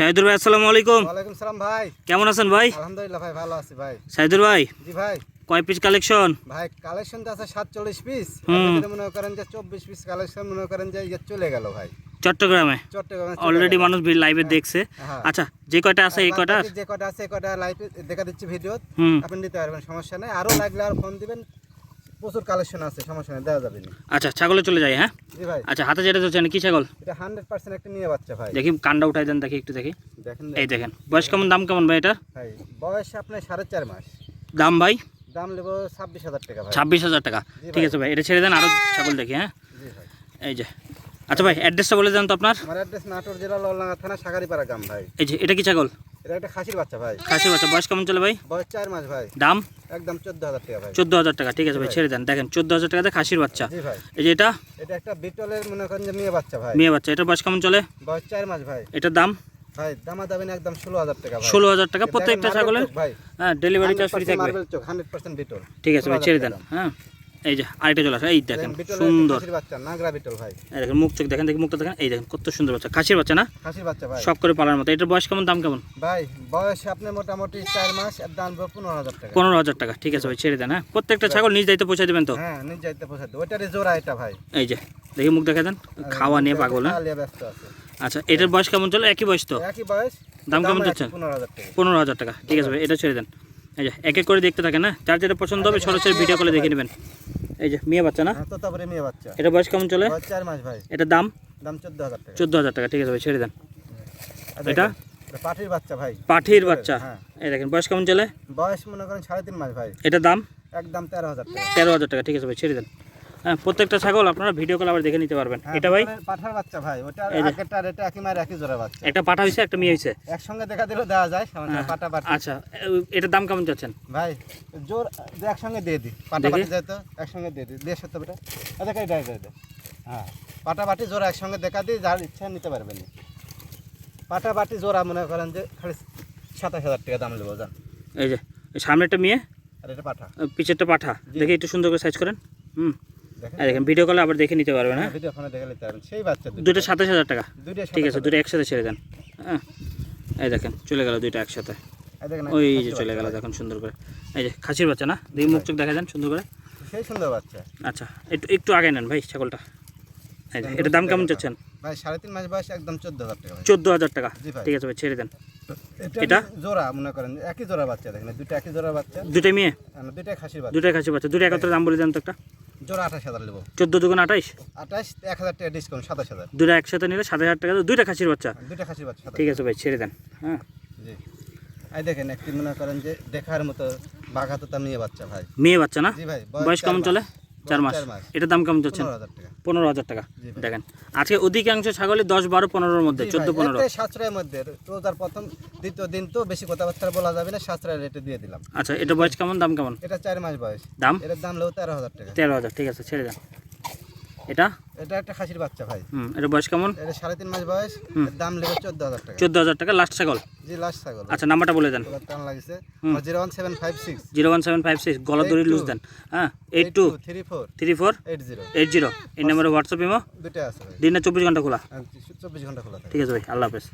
শাহিদুর ভাই আসসালামু আলাইকুম। ওয়ালাইকুম সালাম ভাই। কেমন আছেন ভাই? আলহামদুলিল্লাহ ভাই ভালো আছি ভাই। শাহিদুর ভাই জি ভাই। কয় পিস কালেকশন ভাই কালেকশন তো আছে সাতচল্লিশ পিস হুম। মনে করেন যে চব্বিশ পিস কালেকশন মনে করেন যে ইয়ে চলে গেল ভাই। চট্টগ্রামে? চট্টগ্রামে অলরেডি। মানুষ লাইভে দেখছে। হ্যাঁ। আচ্ছা যে কয়টা আছে এই কয়টা? যে কটা আছে এই কটা লাইভে দেখা দিচ্ছি ভিডিও আপনি নিতে পারবেন সমস্যা নেই। আরও লাগলে আর ফোন দিবেন। প্রচুর কালেকশন আছে সমস্যা নেই দেওয়া যাবে না। আচ্ছা ছাগলে চলে যায় হ্যাঁ? জি ভাই। আচ্ছা হাতে যেটা ধরছেন কি ছাগল? এটা হান্ড্রেড পার্সেন্ট একটা নিয়ে বাচ্চা ভাই। দেখি কান্ডা উঠাই দেন দেখি একটু দেখি। দেখেন এই দেখেন বয়স কেমন দাম কেমন ভাই এটার? ভাই বয়স আপনার সাড়ে চার মাস। দাম ভাই? দাম নেব ছাব্বিশ হাজার টাকা ভাই। ছাব্বিশ হাজার টাকা। ঠিক আছে ভাই এটা ছেড়ে দেন আরও ছাগল দেখি হ্যাঁ? জি ভাই। এই যে আচ্ছা ভাই অ্যাড্রেসটা বলে দেন তো আপনার। আমার অ্যাড্রেস নাটোর জেলা ললডাঙ্গা থানা সাগারিপাড়া গ্রাম ভাই। এই যে এটা কি ছাগল? এটা একটা খাসির বাচ্চা ভাই। খাসি বাচ্চা বয়স কেমন চলে ভাই? বয়স চার মাস ভাই। দাম? একদম চোদ্দ হাজার টাকা ভাই। চোদ্দ হাজার টাকা ঠিক আছে ভাই ভাই। ছেড়ে দেন। দেখেন চোদ্দ হাজার টাকাতে খাসির বাচ্চা। জি ভাই। এই যে এটা? এটা একটা বিটলের মনে করেন যে মেয়ে বাচ্চা ভাই। মেয়ে বাচ্চা এটার বয়স কেমন চলে? বয়স চার মাস ভাই। এটার দাম? ভাই দামা দাবেন একদম ষোলো হাজার টাকা ষোলো হাজার টাকা প্রত্যেকটা ছাগলের হ্যাঁ ডেলিভারি চার্জ ফ্রি থাকবে। হান্ড্রেড পার্সেন্ট বিটল। ঠিক আছে ভাই ছেড়ে দেন। হ্যাঁ। এই যে আরেকটা চলে আসে এই দেখেন সুন্দর। দেখেন মুখ চোখ দেখেন দেখি মুখটা দেখেন এই দেখেন কত সুন্দর বাচ্চা খাসির বাচ্চা না? খাসির বাচ্চা ভাই। সব করে পালার মতো এটার বয়স কেমন দাম কেমন? ভাই বয়স আপনার মোটামুটি চার মাস আর দাম পনেরো হাজার টাকা। পনেরো হাজার টাকা ঠিক আছে ভাই ছেড়ে দেন হ্যাঁ? প্রত্যেকটা ছাগল নিজ দায়িত্ব পৌঁছে দেবেন তো? হ্যাঁ নিজ যাইতে পোষাতে ওইটারই জোড়া এটা ভাই। এই যে দেখি মুখ দেখা দেন খাওয়া নিয়ে পাগল হ্যাঁ? খাওয়া নিয়ে ব্যস্ত আছে। আচ্ছা এটার বয়স কেমন চলে? একই বয়স তো? একই বয়স দাম কেমন চাচ্ছেন? পনেরো হাজার টাকা। ঠিক আছে ভাই এটা ছেড়ে দেন। এই যে এক এক করে দেখতে থাকেন না যার যেটা পছন্দ হবে সরাসরি ভিডিও করে দেখে নেবেন। এই যে মেয়ে বাচ্চা না? হ্যাঁ তো তারপরে মেয়ে বাচ্চা। এটা বয়স কেমন চলে? চার মাস ভাই। এটার দাম? দাম চোদ্দ হাজার টাকা। চোদ্দ হাজার টাকা ঠিক আছে ভাই ছেড়ে দেন। এটা? পাঠির বাচ্চা ভাই। পাঠির বাচ্চা? হ্যাঁ। এই দেখেন বয়স কেমন চলে? বয়স মনে করেন সাড়ে তিন মাস ভাই। এটার দাম? একদম তেরো হাজার টাকা। তেরো হাজার টাকা ঠিক আছে ভাই ছেড়ে দেন। হ্যাঁ প্রত্যেকটা ছাগল আপনারা ভিডিও কল আবার দেখে নিতে পারবেন। হ্যাঁ, এটা ভাই? পাঠার- বাচ্চা ভাই ওটা। আগেরটার এটা একই মায়ের একই জোড়া বাচ্চা। একটা পাঠা হয়েছে একটা মেয়ে হয়েছে একসঙ্গে দেখা দিলেও দেওয়া যায় সামান্য হ্যাঁ, পাটা পাটি আচ্ছা এটার দাম কেমন চাচ্ছেন ভাই জোর যে একসঙ্গে দিয়ে দিই পাটা। পাটি যেত একসঙ্গে দিয়ে দিই দিয়ে সত্য বেটা। দেখা এটা এটা হ্যাঁ পাটা বাটি জোড়া একসঙ্গে দেখা দিই যার ইচ্ছা নিতে পারবেন। পাটা বাটি জোড়া মনে করেন যে খালি সাতাশ হাজার টাকা দাম নেব জান। এই যে এই সামনে একটা মেয়ে? আর এটা পাঠা। আর পিছেরটা পাঠা। দেখে একটু সুন্দর করে সাইজ করেন। হুম। দেখেন? দেখেন ভিডিও কলে আবার দেখে নিতে পারবেন হ্যাঁ ভিডিও ফোনে দেখে নিতে পারবেন। সেই বাচ্চা দুটো দুটো সাতাশ হাজার টাকা। ঠিক আছে দুটো একসাথে ছেড়ে দেন। হ্যাঁ এই দেখেন চলে গেল দুইটা একসাথে। ওই যে চলে গেল। দেখুন সুন্দর করে। এই যে খাসির বাচ্চা না? দেখি মুখ চোখ দেখা যান সুন্দর করে। সেই সুন্দর বাচ্চা। আচ্ছা একটু একটু আগে নেন ভাই ছাগলটা। এটার দাম কেমন চাচ্ছেন? ভাই সাড়ে তিন মাস বয়স একদম চোদ্দ হাজার টাকা চোদ্দ হাজার টাকা। ঠিক আছে ভাই ছেড়ে দেন। এটা এটা? জোড়া মনে করেন একই জোড়া বাচ্চা দেখেন দুটো একই জোড়া বাচ্চা। দুটাই মেয়ে? দুটাই খাসির বাচ্চা। দুটাই খাসি বাচ্চা দুটো একত্রে দাম বলে দেন তো একটা। জোড়া আঠাশ হাজার নেব। চোদ্দ দুগুণ আঠাইশ আঠাশ এক হাজার টাকা ডিসকাউন্ট সাতাশ হাজার। দুটো একসাথে নিলে সাত হাজার টাকা দুইটা খাসির বাচ্চা। দুইটা খাসির বাচ্চা ঠিক আছে ভাই ছেড়ে দেন। হ্যাঁ। জি। এই দেখেন একটি মনে করেন যে দেখার মতো বাঘাতো তা নিয়ে বাচ্চা ভাই। মেয়ে বাচ্চা না? জি ভাই বয়স কেমন চলে? চার মাস। চার মাস। এটার দাম কেমন চলছে পনেরো হাজার টাকা। পনেরো হাজার টাকা। দেখেন আজকে অধিকাংশ ছাগলই দশ বারো পনেরোর মধ্যে চোদ্দ পনেরো। সাশ্রয়ের মধ্যে রোজার প্রথম দ্বিতীয় দিন তো বেশি কথাবার্তা বলা যাবে না সাশ্রয় রেটে দিয়ে দিলাম। আচ্ছা এটা বয়স কেমন দাম কেমন? এটা চার মাস বয়স। দাম? এটার দাম হলো তেরো হাজার টাকা। তেরো হাজার ঠিক আছে ছেড়ে দেন। এটা? এটা একটা খাসির বাচ্চা ভাই। হুম এটা বয়স কেমন? এটা সাড়ে তিন মাস বয়স দাম লেগে চোদ্দ হাজার টাকা। চোদ্দ হাজার টাকা লাস্ট ছাগল? জি লাস্ট ছাগল। আচ্ছা নাম্বারটা বলে দেন। টান লাগিছে। Zero one seven five six. Zero one seven five six গলা দড়ি লুজ দেন। হ্যাঁ eight two three four three four eight zero eight zero এই নাম্বারে হোয়াটসঅ্যাপ ইমো? দুটো আছে ভাই। দিনে চব্বিশ ঘণ্টা খোলা। চব্বিশ ঘণ্টা খোলা ঠিক আছে ভাই আল্লাহ হাফেজ।